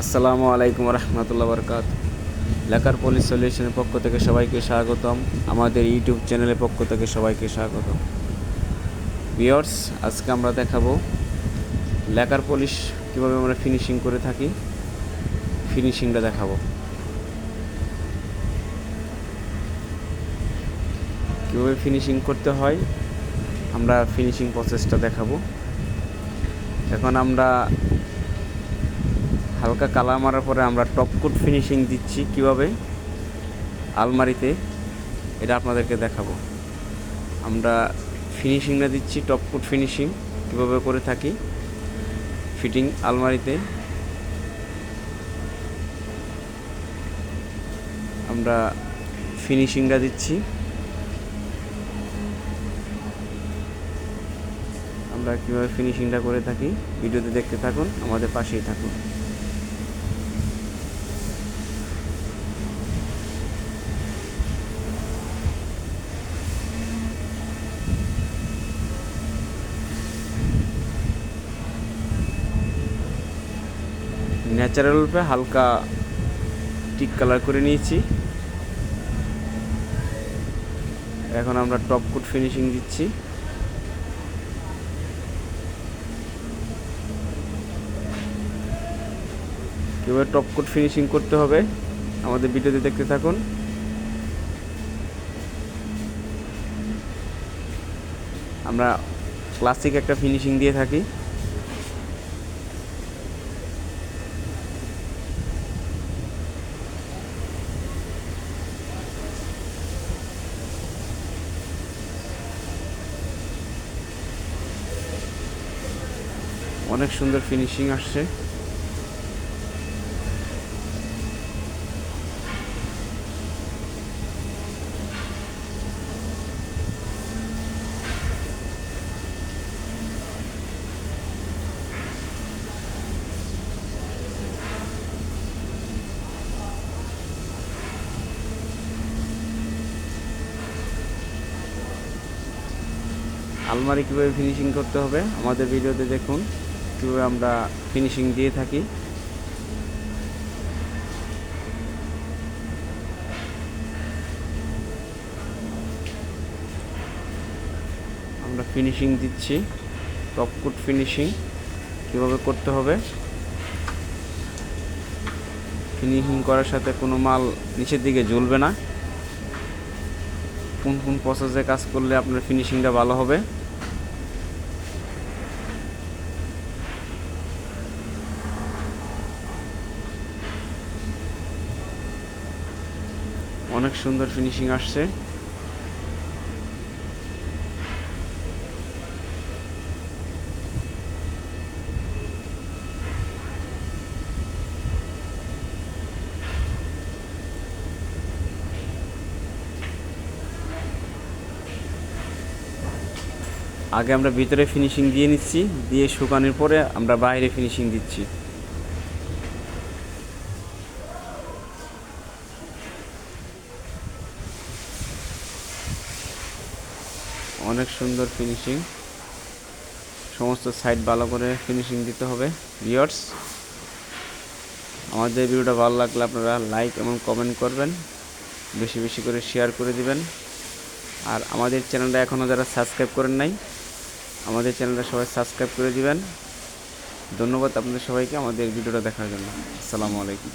আসসালামু আলাইকুম রহমতুল্লাহ বরকাত লেখার পুলিশ সলিউশনের পক্ষ থেকে সবাইকে স্বাগতম। আমাদের ইউটিউব চ্যানেলের পক্ষ থেকে সবাইকে স্বাগতম। ভিওর্স আজকে আমরা দেখাবো লেখার পলিশ কীভাবে আমরা ফিনিশিং করে থাকি। ফিনিশিংটা দেখাবো। কীভাবে ফিনিশিং করতে হয়, আমরা ফিনিশিং প্রসেসটা দেখাবো। এখন আমরা হালকা কালার মারার পরে আমরা টপ কোট ফিনিশিং দিচ্ছি কীভাবে? আলমারিতে। এটা আপনাদেরকে দেখাবো। আমরা ফিনিশিংটা দিচ্ছি টপ কোট ফিনিশিং কীভাবে করে থাকি। ফিটিং আলমারিতে। আমরা ফিনিশিংটা দিচ্ছি। আমরা কীভাবে ফিনিশিংটা করে থাকি? ভিডিওতে দেখতে থাকুন, আমাদের পাশেই থাকুন। ন্যাচারাল রূপে হালকা টিক কালার করে নিয়েছি। এখন আমরা টপ কোট ফিনিশিং দিচ্ছি। কীভাবে টপ কোট ফিনিশিং করতে হবে। আমাদের ভিডিওতে দেখতে থাকুন। আমরা ক্লাসিক একটা ফিনিশিং দিয়ে থাকি। অনেক সুন্দর ফিনিশিং আসছে। আলমারি কীভাবে ফিনিশিং করতে হবে আমাদের ভিডিওতে দেখুন। কীভাবে আমরা ফিনিশিং দিয়ে থাকি। আমরা ফিনিশিং দিচ্ছি। টপ কোট ফিনিশিং কীভাবে করতে হবে? ফিনিশিং করার সাথে কোনো মাল নিচের দিকে জ্বলবে না। কোন কোন প্রসেসে কাজ করলে আপনার ফিনিশিংটা ভালো হবে? অনেক সুন্দর ফিনিশিং আসছে। আগে আমরা ভিতরে ফিনিশিং দিয়ে নিচ্ছি, দিয়ে শুকানোর পরে আমরা বাইরে ফিনিশিং দিচ্ছি। অনেক সুন্দর ফিনিশিং সমস্ত সাইড ভালো করে ফিনিশিং দিতে হবে। ভিওর্স আমাদের ভিডিওটা ভালো লাগলে আপনারা লাইক এবং কমেন্ট করবেন। বেশি বেশি করে শেয়ার করে দিবেন। আর আমাদের চ্যানেলটা এখনও যারা সাবস্ক্রাইব করেন নাই, আমাদের চ্যানেলটা সবাই সাবস্ক্রাইব করে দিবেন। ধন্যবাদ আপনাদের সবাইকে আমাদের ভিডিওটা দেখার জন্য। আসসালামু আলাইকুম।